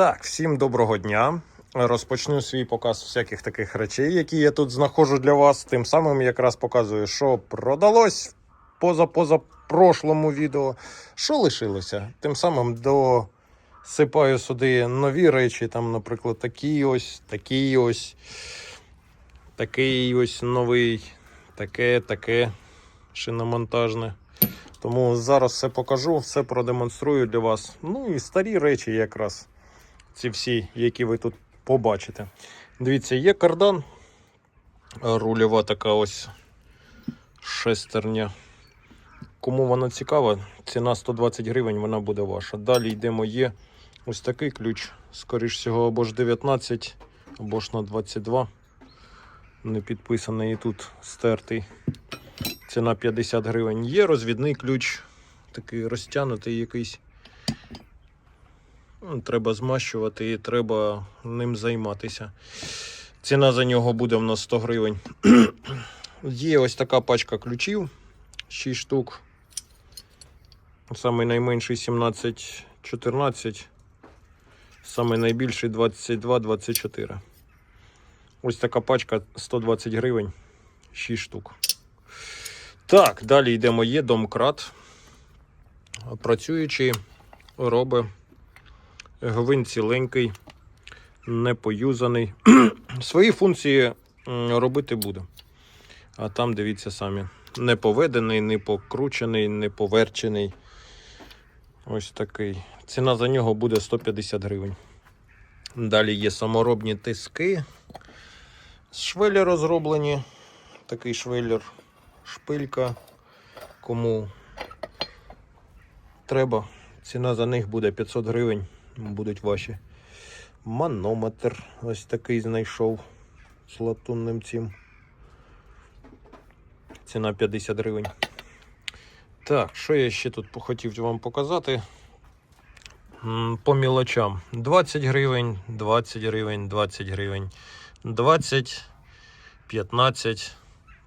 Так, всім доброго дня. Розпочну свій показ всяких таких речей, які я тут знаходжу для вас. Тим самим якраз показую, що продалось поза поза прошлому відео, що лишилося. Тим самим досипаю сюди нові речі, там, наприклад, такі ось, такі ось, такий ось новий, таке, таке шиномонтажне. Тому зараз все покажу, все продемонструю для вас. Ну і старі речі якраз. Ці всі, які ви тут побачите. Дивіться, є кардан. Рульова така ось шестерня. Кому вона цікава, ціна 120 гривень, вона буде ваша. Далі йдемо, є ось такий ключ. Скоріш всього, або ж 19, або ж на 22. Не підписаний і тут стертий. Ціна 50 гривень. Є розвідний ключ, такий розтягнутий якийсь. Ну, Треба змащувати і треба ним займатися. Ціна за нього буде в нас 100 гривень. Є ось така пачка ключів, 6 штук. Самий найменший 17-14, самий найбільший 22-24. Ось така пачка 120 гривень, 6 штук. Так, далі йдемо. Є домкрат. Працюючий, робить гвинт ціленький, не поюзаний. Свої функції робити буде. А там дивіться самі. Не поведений, не покручений, не поверчений. Ось такий. Ціна за нього буде 150 гривень. Далі є саморобні тиски. Швелі розроблені. Такий швеллер, шпилька. Кому треба, ціна за них буде 500 гривень. Будуть ваші. Манометр ось такий знайшов з латунним цим. Ціна 50 гривень. Так, що я ще тут хотів вам показати? По мілочам. 20 гривень, 20 гривень, 20 гривень, 20, 15,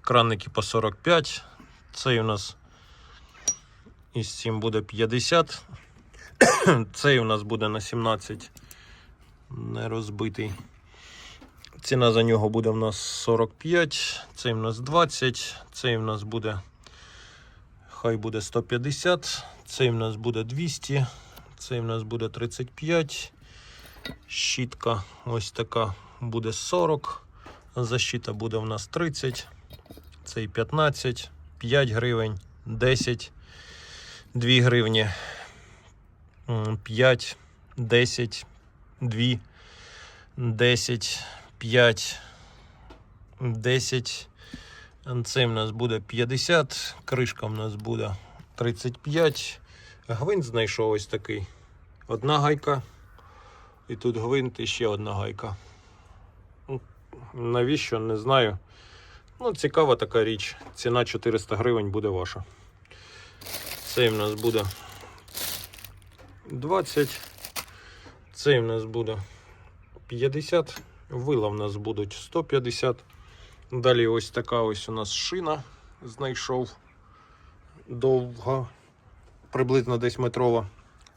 краники по 45. Цей у нас із цим буде 50. Цей у нас буде на 17 не розбитий. Ціна за нього буде в нас 45, цей в нас 20, цей в нас буде, хай буде 150, цей в нас буде 200, цей в нас буде 35. Щітка ось така буде 40. Защита буде в нас 30, цей 15, 5 гривень, 10, 2 гривні. 5, 10, 2, 10, 5, 10. Це в нас буде 50, кришка в нас буде 35. Гвинт знайшов ось такий. Одна гайка. І тут гвинт і ще одна гайка. Навіщо? Не знаю. Ну, цікава така річ. Ціна 400 гривень буде ваша. Цей в нас буде 20. Цей в нас буде 50, вила в нас будуть 150. Далі ось така ось у нас шина знайшов довга, приблизно десь метрова,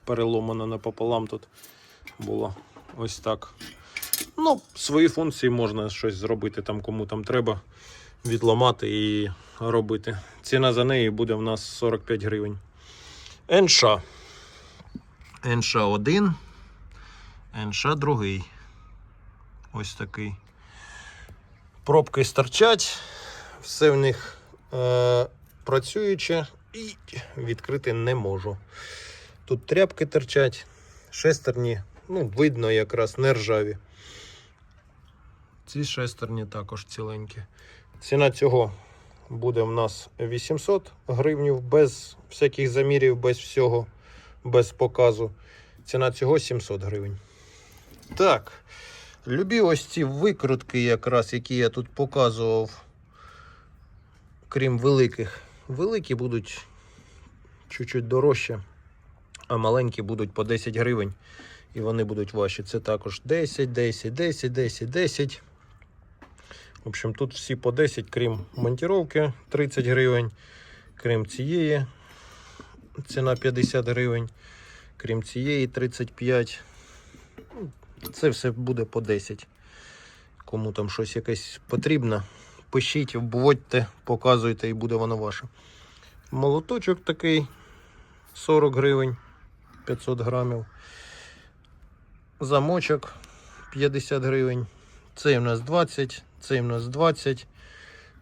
переломана напополам тут була ось так. Ну, свої функції можна щось зробити, там кому там треба відламати і робити. Ціна за неї буде в нас 45 гривень. Енша. НШ1, НШ2. Ось такий. Пробки старчать, все в них е, працююче і відкрити не можу. Тут тряпки торчать, шестерні, ну, видно, якраз не ржаві. Ці шестерні також ціленькі. Ціна цього буде в нас 800 гривнів без всяких замірів, без всього без показу. Ціна цього 700 гривень. Так. Любі ось ці викрутки, якраз, які я тут показував, крім великих. Великі будуть чуть-чуть дорожче, а маленькі будуть по 10 гривень. І вони будуть ваші. Це також 10, 10, 10, 10, 10. В общем, тут всі по 10, крім монтіровки 30 гривень, крім цієї ціна 50 гривень. Крім цієї 35. Ну, Це все буде по 10. Кому там щось якесь потрібно, пишіть, вводьте, показуйте і буде воно ваше. Молоточок такий 40 гривень 500 грамів. Замочок 50 гривень. Цей у нас 20, цей у нас 20,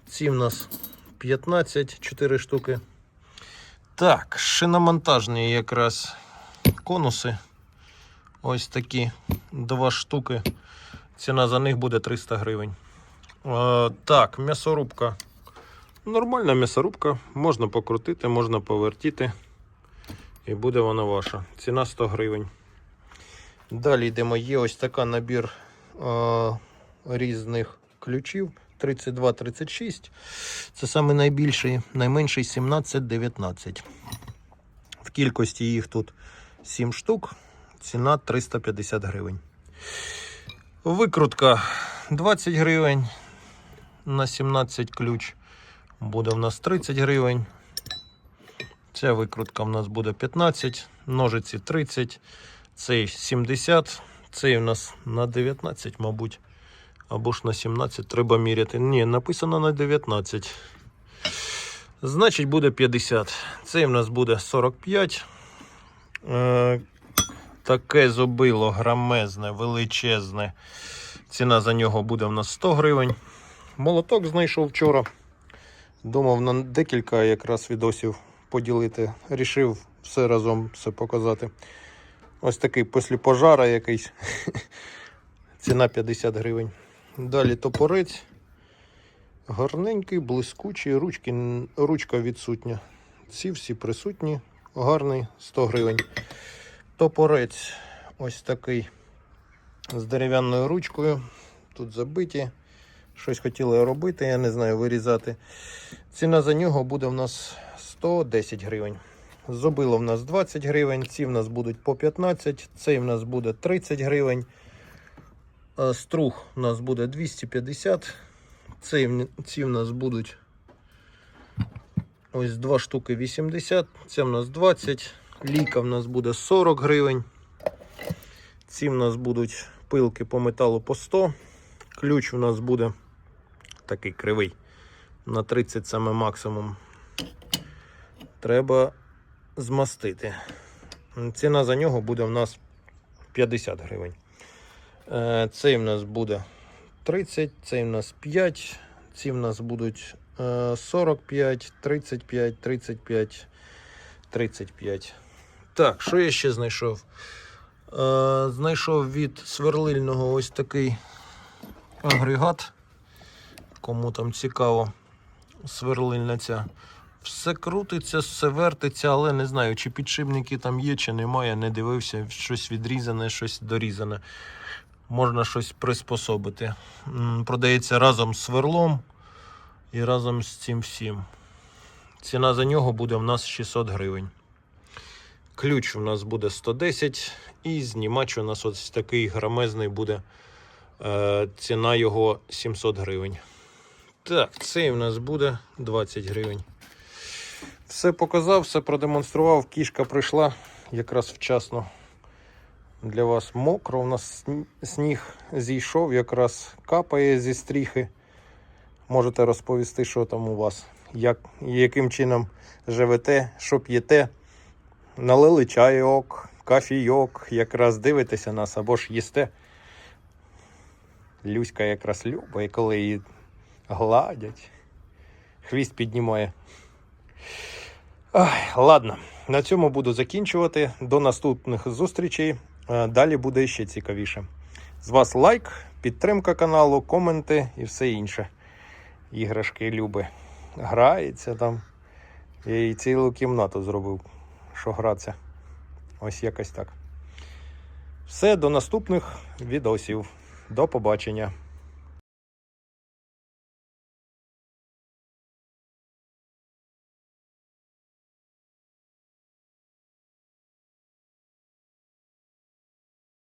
ці у нас 15, 4 штуки. Так, шиномонтажні якраз конуси. Ось такі два штуки. Ціна за них буде 300 гривень. Е, так, м'ясорубка. Нормальна м'ясорубка. Можна покрутити, можна повертіти. І буде вона ваша. Ціна 100 гривень. Далі йдемо. Є ось така набір е, різних ключів. 32-36. Це саме найбільший, найменший 17-19. В кількості їх тут 7 штук. Ціна 350 гривень. Викрутка 20 гривень на 17 ключ. Буде в нас 30 гривень. Ця викрутка в нас буде 15, ножиці 30, цей 70, цей у нас на 19, мабуть. Або ж на 17 треба міряти. Ні, написано на 19. Значить, буде 50. Цей у нас буде 45. Е, таке зубило грамезне, величезне. Ціна за нього буде в нас 100 гривень. Молоток знайшов вчора. Думав на декілька якраз відосів поділити. Рішив все разом все показати. Ось такий після пожара якийсь. Ціна 50 гривень. Далі топорець. Гарненький, блискучий, ручки, ручка відсутня. Ці всі присутні. Гарний 100 гривень. Топорець ось такий з дерев'яною ручкою. Тут забиті. Щось хотіли робити, я не знаю, вирізати. Ціна за нього буде в нас 110 гривень. Зубило в нас 20 гривень, ці в нас будуть по 15, цей в нас буде 30 гривень. А Струг у нас буде 250. Цей, ці в нас будуть ось два штуки 80, це в нас 20. Ліка в нас буде 40 гривень. Ці в нас будуть пилки по металу по 100. Ключ у нас буде такий кривий. На 30 саме максимум. Треба змастити. Ціна за нього буде в нас 50 гривень. Е, Цей в нас буде 30, цей в нас 5, ці в нас будуть е, 45, 35, 35, 35. Так, що я ще знайшов? Е, Знайшов від сверлильного ось такий агрегат. Кому там цікаво, сверлильна ця. Все крутиться, все вертиться, але не знаю, чи підшипники там є, чи немає. Не дивився, щось відрізане, щось дорізане. Можна щось приспособити. Продається разом з сверлом і разом з цим всім. Ціна за нього буде в нас 600 гривень. Ключ у нас буде 110 і знімач у нас ось такий громезний буде. Е, ціна його 700 гривень. Так, цей у нас буде 20 гривень. Все показав, все продемонстрував. Кішка прийшла якраз вчасно. Для вас мокро. У нас сніг зійшов, якраз капає зі стріхи. Можете розповісти, що там у вас, як, яким чином живете, що п'єте. Налили чайок, кафійок, якраз дивитеся нас або ж їсте. Люська якраз любить, коли її гладять. Хвіст піднімає. Ай, ладно, на цьому буду закінчувати. До наступних зустрічей. Е, Далі буде ще цікавіше. З вас лайк, підтримка каналу, коменти і все інше. Іграшки люби. Грається там. Я їй цілу кімнату зробив, що гратися. Ось якось так. Все, до наступних відосів. До побачення.